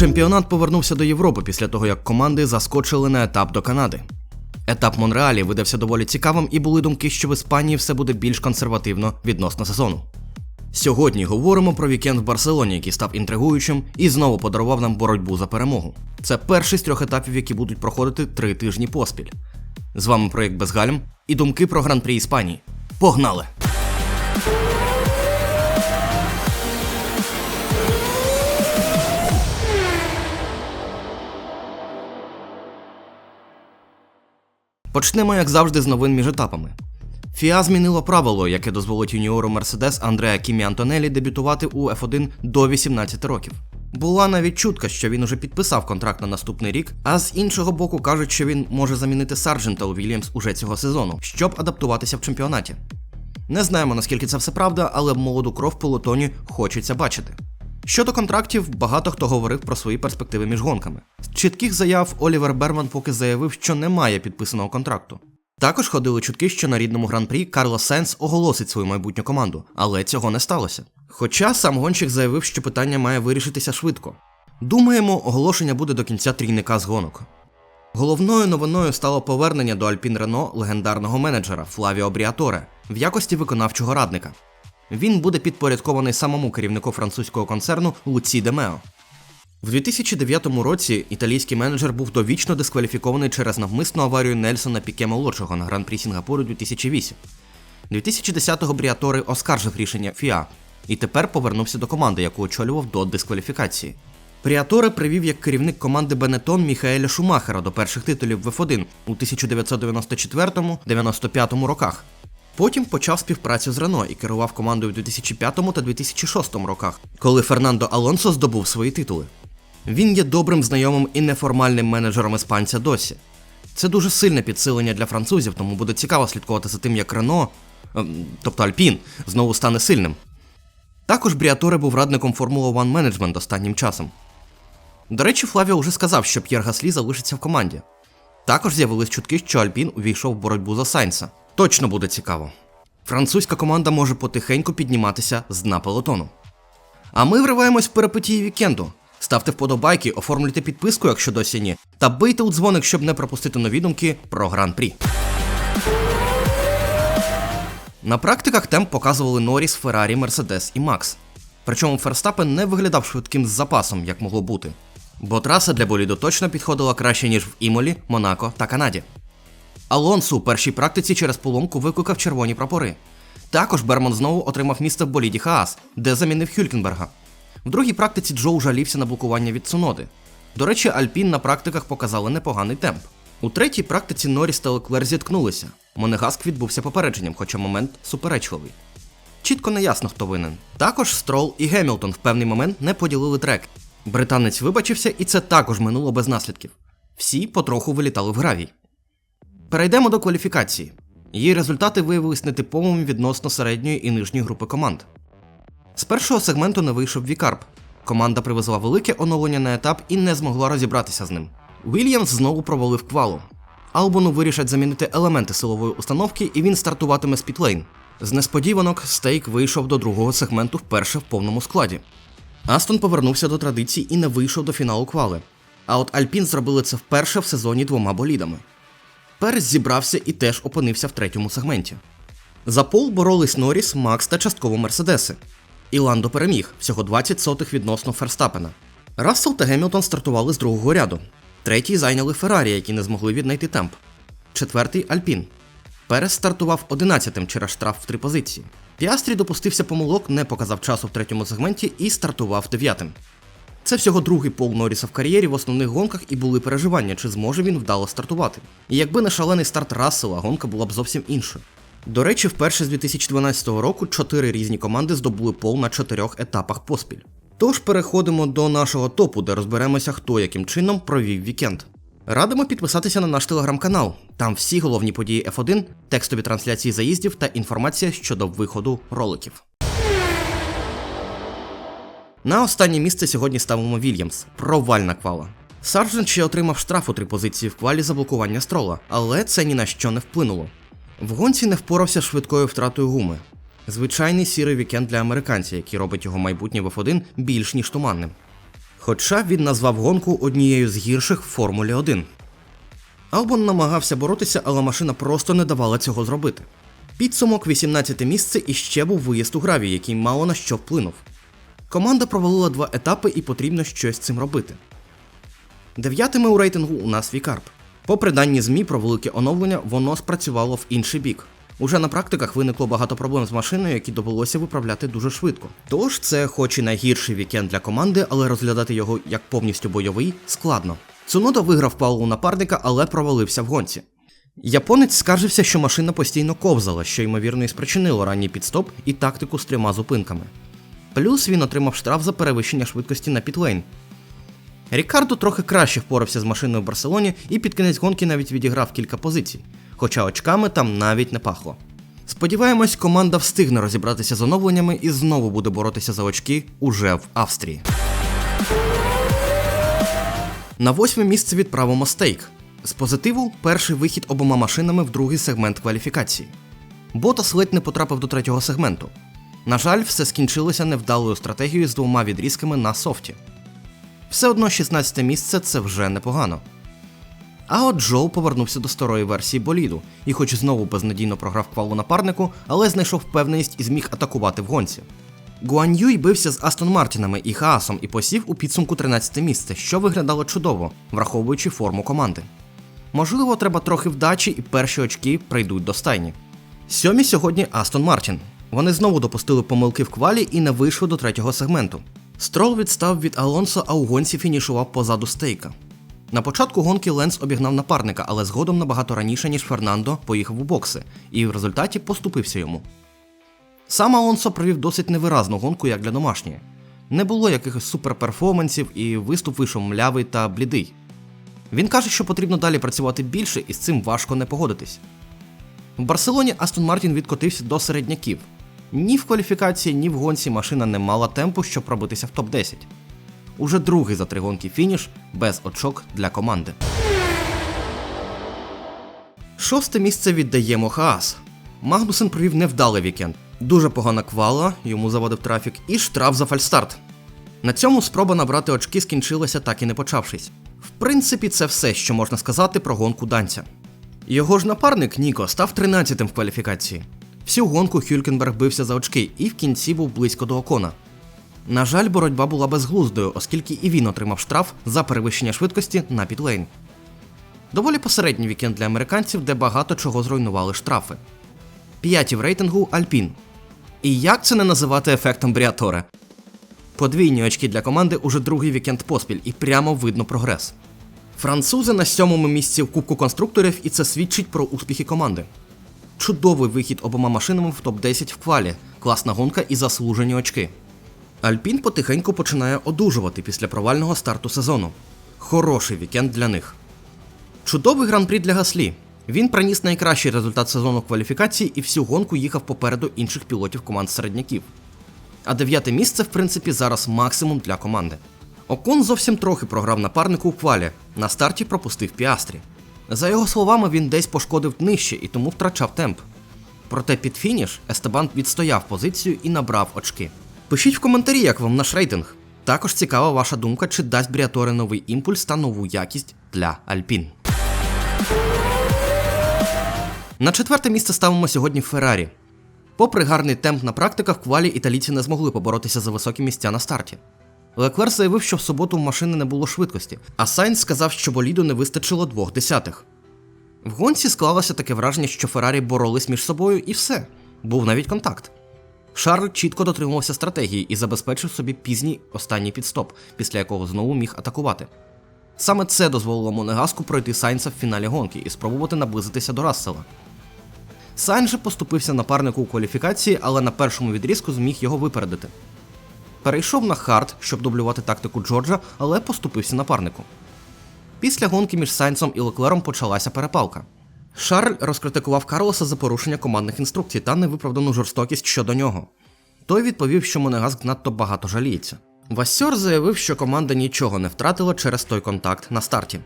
Чемпіонат повернувся до Європи після того, як команди заскочили на етап до Канади. Етап Монреалі видався доволі цікавим, і були думки, що в Іспанії все буде більш консервативно відносно сезону. Сьогодні говоримо про вікенд в Барселоні, який став інтригуючим і знову подарував нам боротьбу за перемогу. Це перший з трьох етапів, які будуть проходити три тижні поспіль. З вами проєкт Безгальм і думки про гран-прі Іспанії. Погнали! Почнемо, як завжди, з новин між етапами. ФІА змінило правило, яке дозволить юніору Мерседес Андреа Кімі Антонелі дебютувати у F1 до 18 років. Була навіть чутка, що він уже підписав контракт на наступний рік, а з іншого боку кажуть, що він може замінити Сарджента у Вільямс уже цього сезону, щоб адаптуватися в чемпіонаті. Не знаємо наскільки це все правда, але молоду кров в полотоні хочеться бачити. Щодо контрактів, багато хто говорив про свої перспективи між гонками. З чітких заяв Олівер Берман поки заявив, що немає підписаного контракту. Також ходили чутки, що на рідному гран-прі Карлос Сенс оголосить свою майбутню команду, але цього не сталося. Хоча сам гонщик заявив, що питання має вирішитися швидко. Думаємо, оголошення буде до кінця трійника з гонок. Головною новиною стало повернення до Альпін Рено легендарного менеджера Флавіо Бріаторе в якості виконавчого радника. Він буде підпорядкований самому керівнику французького концерну Луці Демео. В 2009 році італійський менеджер був довічно дискваліфікований через навмисну аварію Нельсона Піке молодшого на гран-прі Сінгапуру 2008. 2010-го Бріатори оскаржив рішення ФІА і тепер повернувся до команди, яку очолював до дискваліфікації. Пріаторе привів як керівник команди Бенетон Міхаеля Шумахера до перших титулів в F1 у 1994-95 роках. Потім почав співпрацю з Рено і керував командою у 2005 та 2006 роках, коли Фернандо Алонсо здобув свої титули. Він є добрим знайомим і неформальним менеджером іспанця досі. Це дуже сильне підсилення для французів, тому буде цікаво слідкувати за тим, як Рено, ем, тобто Альпін, знову стане сильним. Також Бріаторе був радником Формула One Management останнім часом. До речі, Флавіо вже сказав, що П'єр Гаслі залишиться в команді. Також з'явились чутки, що Альпін увійшов в боротьбу за Сайнса. Точно буде цікаво. Французька команда може потихеньку підніматися з дна пелотону. А ми вриваємось в перипетії вікенду. Ставте вподобайки, оформлюйте підписку, якщо досі ні, та бийте у дзвоник, щоб не пропустити нові думки про гран-прі. На практиках темп показували Норріс, Феррарі, Мерседес і Макс. Причому Ферстапен не виглядав швидким з запасом, як могло бути. Бо траса для боліду точно підходила краще, ніж в Імолі, Монако та Канаді. Алонсо у першій практиці через поломку викликав червоні прапори. Також Берман знову отримав місце в боліді Хаас, де замінив Хюлькенберга. В другій практиці Джоу жалівся на блокування від Цуноди. До речі, Альпін на практиках показали непоганий темп. У третій практиці Норріс та Леклер зіткнулися. Монегаск відбувся попередженням, хоча момент суперечливий. Чітко не ясно, хто винен. Також Строл і Гемілтон в певний момент не поділили трек. Британець вибачився, і це також минуло без наслідків. Всі потроху вилітали в гравій. Перейдемо до кваліфікації. Її результати виявились нетиповими відносно середньої і нижньої групи команд. З першого сегменту не вийшов Вікарп. Команда привезла велике оновлення на етап і не змогла розібратися з ним. Вільямс знову провалив квалу. Албону вирішать замінити елементи силової установки, і він стартуватиме з пітлейн. З несподіванок стейк вийшов до другого сегменту вперше в повному складі. Астон повернувся до традицій і не вийшов до фіналу квали. А от Альпін зробили це вперше в сезоні двома болідами. Перес зібрався і теж опинився в третьому сегменті. За пол боролись Норріс, Макс та частково Мерседеси. І Ландо переміг всього 20 сотих відносно Ферстапена. Рассел та Гемілтон стартували з другого ряду. Третій зайняли Феррарі, які не змогли віднайти темп. Четвертий Альпін. Перес стартував 11-тим через штраф в три позиції. Піастрі допустився помилок, не показав часу в третьому сегменті і стартував дев'ятим. Це всього другий пол Норріса в кар'єрі в основних гонках і були переживання, чи зможе він вдало стартувати. І якби не шалений старт Рассела, гонка була б зовсім іншою. До речі, вперше з 2012 року чотири різні команди здобули пол на чотирьох етапах поспіль. Тож переходимо до нашого топу, де розберемося, хто яким чином провів вікенд. Радимо підписатися на наш телеграм-канал. Там всі головні події F1, текстові трансляції заїздів та інформація щодо виходу роликів. На останнє місце сьогодні ставимо Вільямс. Провальна квала. Сарджент ще отримав штраф у три позиції в квалі за блокування строла, але це ні на що не вплинуло. В гонці не впорався швидкою втратою гуми. Звичайний сірий вікенд для американця, який робить його майбутнє в F1 більш ніж туманним. Хоча він назвав гонку однією з гірших в Формулі 1. Албон намагався боротися, але машина просто не давала цього зробити. Підсумок 18 те місце і ще був виїзд у граві, який мало на що вплинув. Команда провалила два етапи і потрібно щось з цим робити. Дев'ятими у рейтингу у нас Вікарп. Попри дані ЗМІ про велике оновлення, воно спрацювало в інший бік. Уже на практиках виникло багато проблем з машиною, які довелося виправляти дуже швидко. Тож це, хоч і найгірший вікенд для команди, але розглядати його як повністю бойовий складно. Цунода виграв палу напарника, але провалився в гонці. Японець скаржився, що машина постійно ковзала, що ймовірно і спричинило ранній підстоп і тактику з трьома зупинками. Плюс він отримав штраф за перевищення швидкості на пітлейн. Рікардо трохи краще впорався з машиною в Барселоні і під кінець гонки навіть відіграв кілька позицій, хоча очками там навіть не пахло. Сподіваємось, команда встигне розібратися з оновленнями і знову буде боротися за очки уже в Австрії. На восьме місце відправимо стейк. З позитиву перший вихід обома машинами в другий сегмент кваліфікації. Ботас ледь не потрапив до третього сегменту. На жаль, все скінчилося невдалою стратегією з двома відрізками на софті. Все одно 16 місце це вже непогано. А от Джоу повернувся до старої версії боліду, і хоч знову безнадійно програв квалу напарнику, але знайшов впевненість і зміг атакувати в гонці. Гуан Юй бився з Астон Мартінами і Хаасом і посів у підсумку 13 місце, що виглядало чудово, враховуючи форму команди. Можливо, треба трохи вдачі і перші очки прийдуть до стайні. Сьомі сьогодні Астон Мартін. Вони знову допустили помилки в квалі і не вийшли до третього сегменту. Строл відстав від Алонсо, а у гонці фінішував позаду стейка. На початку гонки Ленс обігнав напарника, але згодом набагато раніше, ніж Фернандо, поїхав у бокси, і в результаті поступився йому. Сам Алонсо провів досить невиразну гонку, як для домашньої. Не було якихось суперперформансів, і виступ вийшов млявий та блідий. Він каже, що потрібно далі працювати більше, і з цим важко не погодитись. В Барселоні Астон Мартін відкотився до середняків. Ні в кваліфікації, ні в гонці машина не мала темпу, щоб пробитися в топ-10. Уже другий за три гонки фініш без очок для команди. Шосте місце віддаємо Хаас. Магнусен провів невдалий вікенд. Дуже погана квала, йому завадив трафік, і штраф за фальстарт. На цьому спроба набрати очки скінчилася так і не почавшись. В принципі, це все, що можна сказати про гонку данця. Його ж напарник Ніко став 13-тим в кваліфікації. Всю гонку Хюлькенберг бився за очки і в кінці був близько до окона. На жаль, боротьба була безглуздою, оскільки і він отримав штраф за перевищення швидкості на підлейн. Доволі посередній вікенд для американців, де багато чого зруйнували штрафи. П'яті в рейтингу Альпін. І як це не називати ефектом Бріаторе? Подвійні очки для команди уже другий вікенд поспіль, і прямо видно прогрес. Французи на сьомому місці в Кубку конструкторів, і це свідчить про успіхи команди. Чудовий вихід обома машинами в топ-10 в квалі, класна гонка і заслужені очки. Альпін потихеньку починає одужувати після провального старту сезону. Хороший вікенд для них. Чудовий гран-прі для Гаслі. Він приніс найкращий результат сезону кваліфікації і всю гонку їхав попереду інших пілотів команд середняків. А дев'яте місце, в принципі, зараз максимум для команди. Окон зовсім трохи програв напарнику у квалі, на старті пропустив піастрі. За його словами, він десь пошкодив нижче і тому втрачав темп. Проте під фініш Естебан відстояв позицію і набрав очки. Пишіть в коментарі, як вам наш рейтинг. Також цікава ваша думка, чи дасть Бріаторе новий імпульс та нову якість для Альпін. На четверте місце ставимо сьогодні Феррарі. Попри гарний темп на практиках, квалі італійці не змогли поборотися за високі місця на старті. Леклер заявив, що в суботу в машини не було швидкості, а Сайнс сказав, що боліду не вистачило двох десятих. В гонці склалося таке враження, що Феррарі боролись між собою і все. Був навіть контакт. Шарль чітко дотримувався стратегії і забезпечив собі пізній останній підстоп, після якого знову міг атакувати. Саме це дозволило Монегаску пройти Сайнса в фіналі гонки і спробувати наблизитися до Рассела. Сайнс же поступився напарнику у кваліфікації, але на першому відрізку зміг його випередити. Перейшов на хард, щоб дублювати тактику Джорджа, але поступився напарнику. Після гонки між Сайнсом і Леклером почалася перепалка. Шарль розкритикував Карлоса за порушення командних інструкцій та невиправдану жорстокість щодо нього. Той відповів, що Монегаск надто багато жаліється. Вассьор заявив, що команда нічого не втратила через той контакт на старті.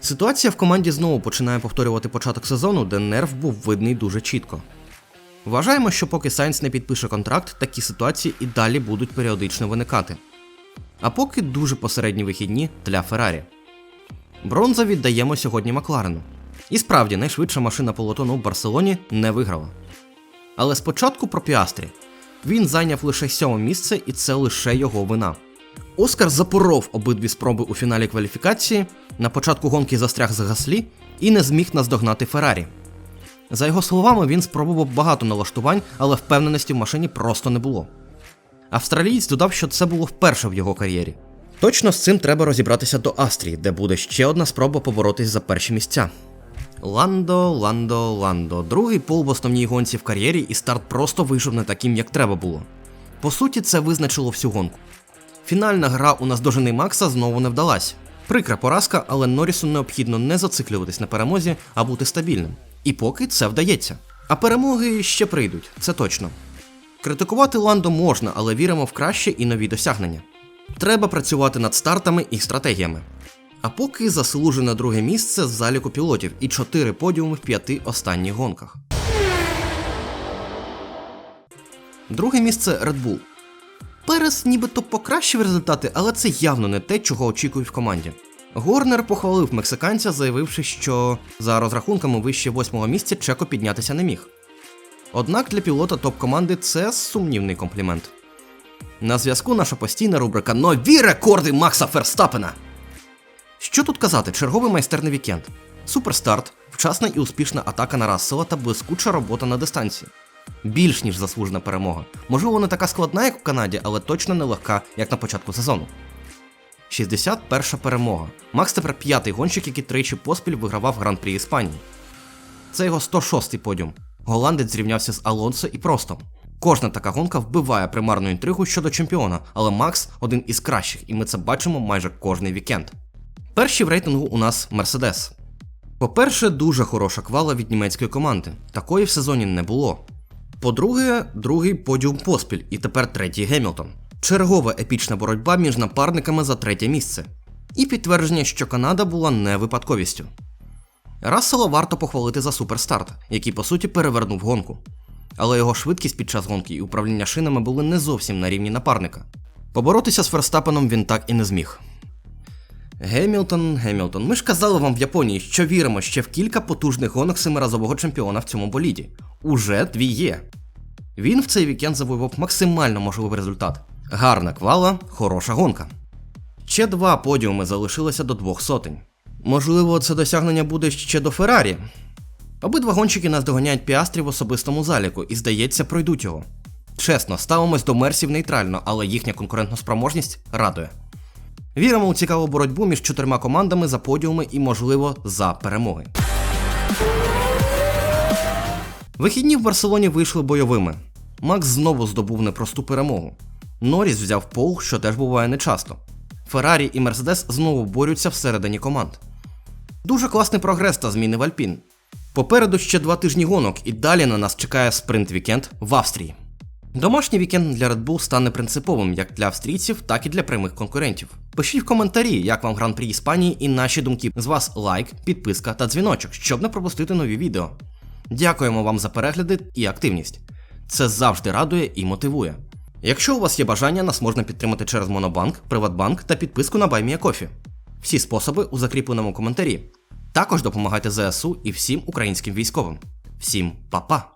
Ситуація в команді знову починає повторювати початок сезону, де нерв був видний дуже чітко. Вважаємо, що поки Сайнс не підпише контракт, такі ситуації і далі будуть періодично виникати. А поки дуже посередні вихідні для Феррарі. Бронза віддаємо сьогодні Макларену. І справді найшвидша машина полотону в Барселоні не виграла. Але спочатку про Піастрі. Він зайняв лише сьоме місце, і це лише його вина. Оскар запоров обидві спроби у фіналі кваліфікації, на початку гонки застряг за гаслі і не зміг наздогнати Феррарі. За його словами, він спробував багато налаштувань, але впевненості в машині просто не було. Австралієць додав, що це було вперше в його кар'єрі. Точно з цим треба розібратися до Австрії, де буде ще одна спроба поборотись за перші місця. Ландо, Ландо, Ландо. Другий пол в основній гонці в кар'єрі, і старт просто вийшов не таким, як треба було. По суті, це визначило всю гонку. Фінальна гра у наздожений Макса знову не вдалась. Прикра поразка, але Норрісу необхідно не зациклюватись на перемозі, а бути стабільним. І поки це вдається. А перемоги ще прийдуть, це точно. Критикувати Ландо можна, але віримо в краще і нові досягнення. Треба працювати над стартами і стратегіями. А поки заслужене друге місце з заліку пілотів і 4 подіуми в п'яти останніх гонках. Друге місце Red Bull. Перес нібито покращив результати, але це явно не те, чого очікують в команді. Горнер похвалив мексиканця, заявивши, що за розрахунками вище восьмого місця Чеко піднятися не міг. Однак для пілота топ-команди це сумнівний комплімент. На зв'язку наша постійна рубрика Нові рекорди Макса Ферстапена. Що тут казати, черговий майстерний вікенд. Суперстарт, вчасна і успішна атака на Рассела та блискуча робота на дистанції. Більш ніж заслужена перемога. Можливо, не така складна, як в Канаді, але точно не легка, як на початку сезону. 61 перемога. Макс тепер п'ятий гонщик, який тричі поспіль вигравав гран-прі Іспанії. Це його 106-й подіум. Голландець зрівнявся з Алонсо і Простом. Кожна така гонка вбиває примарну інтригу щодо чемпіона, але Макс один із кращих, і ми це бачимо майже кожний вікенд. Перші в рейтингу у нас Мерседес. По-перше, дуже хороша квала від німецької команди. Такої в сезоні не було. По-друге, другий подіум поспіль, і тепер третій Гемілтон. Чергова епічна боротьба між напарниками за третє місце. І підтвердження, що Канада була не випадковістю. Рассела варто похвалити за суперстарт, який по суті перевернув гонку. Але його швидкість під час гонки і управління шинами були не зовсім на рівні напарника. Поборотися з Ферстапеном він так і не зміг. Гемілтон, Гемілтон. Ми ж казали вам в Японії, що віримо ще в кілька потужних гонок семиразового чемпіона в цьому боліді. Уже дві є. Він в цей вікенд завоював максимально можливий результат. Гарна квала, хороша гонка. Ще два подіуми залишилося до двох сотень. Можливо, це досягнення буде ще до Феррарі. Обидва гонщики наздоганяють піастрі в особистому заліку і, здається, пройдуть його. Чесно, ставимось до мерсів нейтрально, але їхня конкурентна спроможність радує. Віримо у цікаву боротьбу між чотирма командами за подіуми і, можливо, за перемоги. Вихідні в Барселоні вийшли бойовими. Макс знову здобув непросту перемогу. Норріс взяв пол, що теж буває нечасто. Феррарі і Мерседес знову борються всередині команд. Дуже класний прогрес та зміни в Альпін. Попереду ще два тижні гонок, і далі на нас чекає спринт-вікенд в Австрії. Домашній вікенд для Red Bull стане принциповим як для австрійців, так і для прямих конкурентів. Пишіть в коментарі, як вам гран-прі Іспанії і наші думки. З вас лайк, підписка та дзвіночок, щоб не пропустити нові відео. Дякуємо вам за перегляди і активність. Це завжди радує і мотивує. Якщо у вас є бажання, нас можна підтримати через Монобанк, Приватбанк та підписку на BuyMeACoffee. Всі способи у закріпленому коментарі. Також допомагайте ЗСУ і всім українським військовим. Всім па-па!